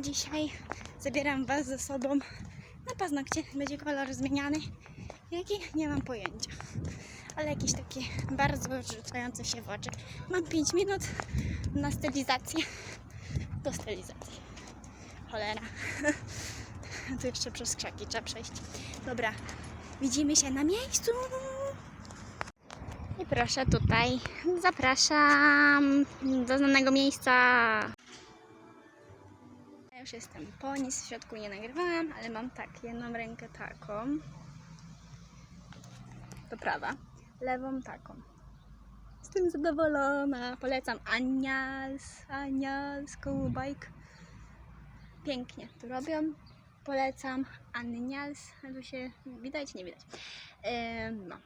Dzisiaj zabieram Was ze sobą na paznokcie. Będzie kolor zmieniany. Jaki? Nie mam pojęcia. Ale jakiś taki bardzo rzucający się w oczy. Mam 5 minut na stylizację. Do stylizacji. Cholera. Tu jeszcze przez krzaki trzeba przejść. Dobra, widzimy się na miejscu. Proszę tutaj, zapraszam do znanego miejsca. Ja już jestem po, nic w środku nie nagrywałam, ale mam tak, jedną rękę taką. To prawa. Lewą taką. Jestem zadowolona. Polecam Anials, Anials, koło bike. Pięknie to robią. Polecam Anials. Tu się widać, nie widać. Em, no.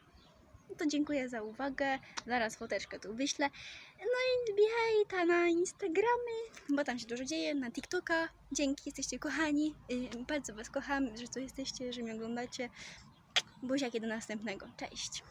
To dziękuję za uwagę. Zaraz foteczkę tu wyślę. No i wbijaj ta na Instagramy, bo tam się dużo dzieje, na TikToka. Dzięki, jesteście kochani. Yy, Bardzo Was kocham, że tu jesteście, że mnie oglądacie. Buziaki do następnego. Cześć.